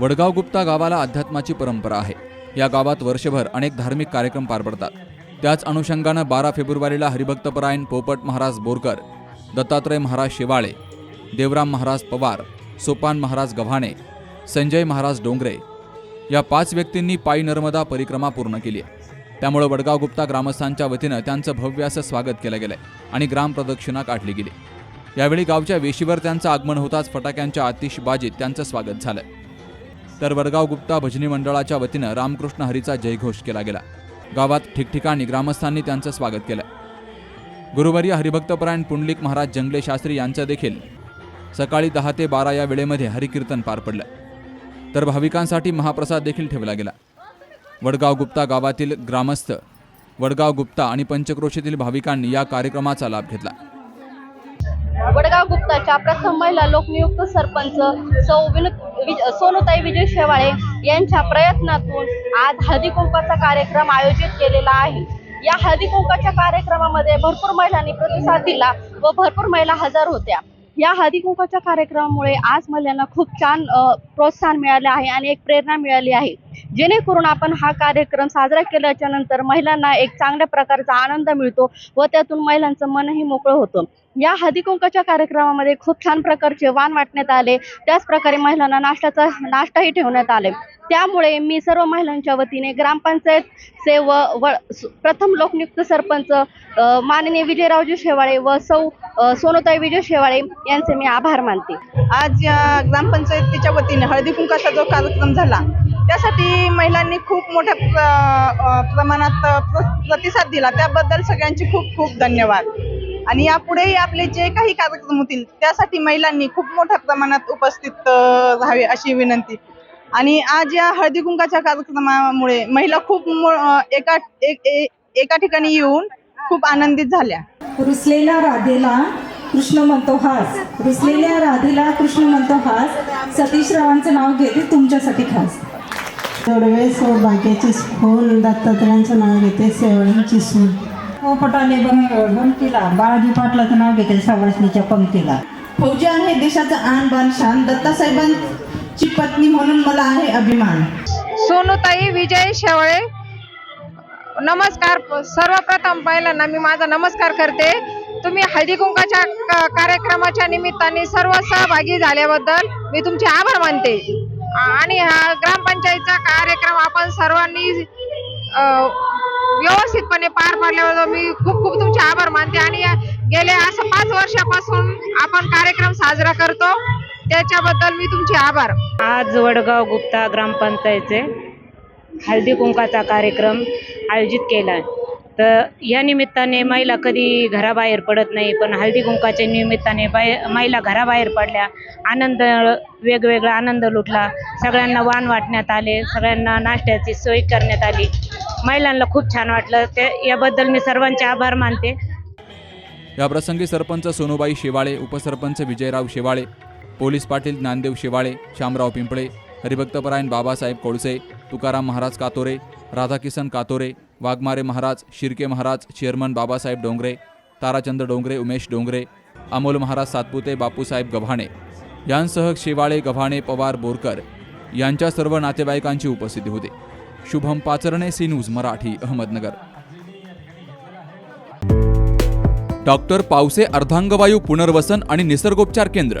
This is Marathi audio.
वडगाव गुप्ता गावाला अध्यात्माची परंपरा आहे. या गावात वर्षभर अनेक धार्मिक कार्यक्रम पार पडतात त्याच अनुषंगानं बारा फेब्रुवारीला हरिभक्तपरायण पोपट महाराज बोरकर दत्तात्रय महाराज शेवाळे देवराम महाराज पवार सोपान महाराज गव्हाणे संजय महाराज डोंगरे या पाच व्यक्तींनी पायी नर्मदा परिक्रमा पूर्ण केली आहे. त्यामुळे वडगाव गुप्ता ग्रामस्थांच्या वतीनं त्यांचं भव्य असं स्वागत केलं गेलंय आणि ग्रामप्रदक्षिणा काढली गेली. यावेळी गावच्या वेशीवर त्यांचं आगमन होताच फटाक्यांच्या आतिषबाजीत त्यांचं स्वागत झालं. तर वडगाव गुप्ता भजनी मंडळाच्या वतीनं रामकृष्ण हरीचा जयघोष केला गेला. गावात ठिकठिकाणी ग्रामस्थांनी त्यांचं स्वागत केलं. गुरुवारी हरिभक्तपरायण पुंडलिक महाराज जंगले शास्त्री यांचं देखील सकाळी दहा ते बारा या वेळेमध्ये हरिकीर्तन पार पडलं. तर भाविकांसाठी महाप्रसाद देखील ठेवला गेला. वडगाव गुप्ता गावातील ग्रामस्थ वडगाव गुप्ता आणि पंचक्रोशीतील भाविकांनी या कार्यक्रमाचा लाभ घेतला. वडगाव गुप्ताच्या प्रथम महिला लोकनियुक्त सरपंच सौ विनु सोनुताई विजय शेवाळे यांच्या प्रयत्नातून आज हळदी कुंकाचा कार्यक्रम आयोजित केलेला आहे. या हळदी कुंकाच्या कार्यक्रमामध्ये भरपूर महिलांनी प्रतिसाद दिला व भरपूर महिला हजर होत्या. या हळदी कुंकाच्या कार्यक्रमामुळे आज महिलांना खूप छान प्रोत्साहन मिळाले आहे आणि एक प्रेरणा मिळाली आहे. जेणेकरून आपण हा कार्यक्रम साजरा केल्याच्यानंतर महिलांना एक चांगल्या प्रकारचा आनंद मिळतो व त्यातून महिलांचं मनही मोकळं होतं. या हळदीकुंकाच्या कार्यक्रमामध्ये खूप छान प्रकारचे वाण वाटण्यात आले. त्याचप्रकारे महिलांना नाश्त्याचा नाश्ताही ठेवण्यात आले. त्यामुळे मी सर्व महिलांच्या वतीने ग्रामपंचायत चे व प्रथम लोकनियुक्त सरपंच माननीय विजयरावजी शेवाळे व सौ अ, विजय शेवाळे यांचे मी आभार मानते. आज या ग्रामपंचायतीच्या वतीने हळदी कुंकाचा जो कार्यक्रम झाला त्यासाठी महिलांनी खूप मोठ्या प्रमाणात प्रतिसाद दिला. त्याबद्दल सगळ्यांचे खूप खूप धन्यवाद. आणि यापुढेही आपले जे काही कार्यक्रम होतील त्यासाठी महिलांनी खूप मोठ्या प्रमाणात उपस्थित राहावे अशी विनंती. आणि आज या हळदी कुंकाच्या कार्यक्रमामुळे महिला खूप एका एक- एका ठिकाणी येऊन खूप आनंदित झाल्या. रुसलेल्या राधेला कृष्ण म्हणतो हास. रुसलेल्या राधेला कृष्ण म्हणतो हास. सतीश रावांचं नाव घेते तुमच्यासाठी खास. जोडवे सौभाग्याची खून दत्तात्रयांचं नाव घेते सेवळींची सून पोपटाने बंकीला बाळाजी पाटलाचं नाव घेते सवासणीच्या पंक्तीला. फौजी आहे देशाचा आन बान शान दत्तासाहेबांची पत्नी म्हणून मला आहे अभिमान. सोनूताई विजय शेवळे नमस्कार. सर्वप्रथम पहिल्यांदा मी माझा नमस्कार करते. तुम्ही हळदी कुंकाच्या क- कार्यक्रमाच्या निमित्ताने सर्व सहभागी झाल्याबद्दल मी तुमचे आभार मानते. आणि हा ग्रामपंचायतचा कार्यक्रम आपण सर्वांनी व्यवस्थितपणे पार पाडल्यावर मी खूप खूप तुमचे आभार मानते. आणि गेले असं पाच वर्षापासून आपण कार्यक्रम साजरा करतो. त्याच्याबद्दल मी तुमचे आभार. आज वडगाव गुप्ता ग्रामपंचायतचे हळदी कुंकाचा कार्यक्रम आयोजित केला आहे. तर या निमित्ताने महिला कधी घराबाहेर पडत नाही पण हळदी कुंकाच्या निमित्ताने बाय महिला घराबाहेर पडल्या आनंद वेगवेगळा आनंद लुटला. सगळ्यांना वाण वाटण्यात आले सगळ्यांना नाश्त्याची सोय करण्यात आली. महिलांना खूप छान वाटलं. ते याबद्दल मी सर्वांचे आभार मानते. याप्रसंगी सरपंच सोनूबाई शेवाळे उपसरपंच विजयराव शेवाळे पोलीस पाटील ज्ञानदेव शेवाळे शामराव पिंपळे हरिभक्तपरायण बाबासाहेब कोळसे तुकाराम महाराज कातोरे राधाकिसन कातोरे वाघमारे महाराज शिर्के महाराज चेअरमन बाबासाहेब डोंगरे ताराचंद डोंगरे उमेश डोंगरे अमोल महाराज सातपुते बापूसाहेब गव्हाणे यांसह शेवाळे गव्हाणे पवार बोरकर यांच्या सर्व नातेवाईकांची उपस्थिती होती. Shubham Pacharne C news Marathi Ahmednagar. Doctor Pawase अर्धांगवायू पुनर्वसन आणि निसर्गोपचार केंद्र.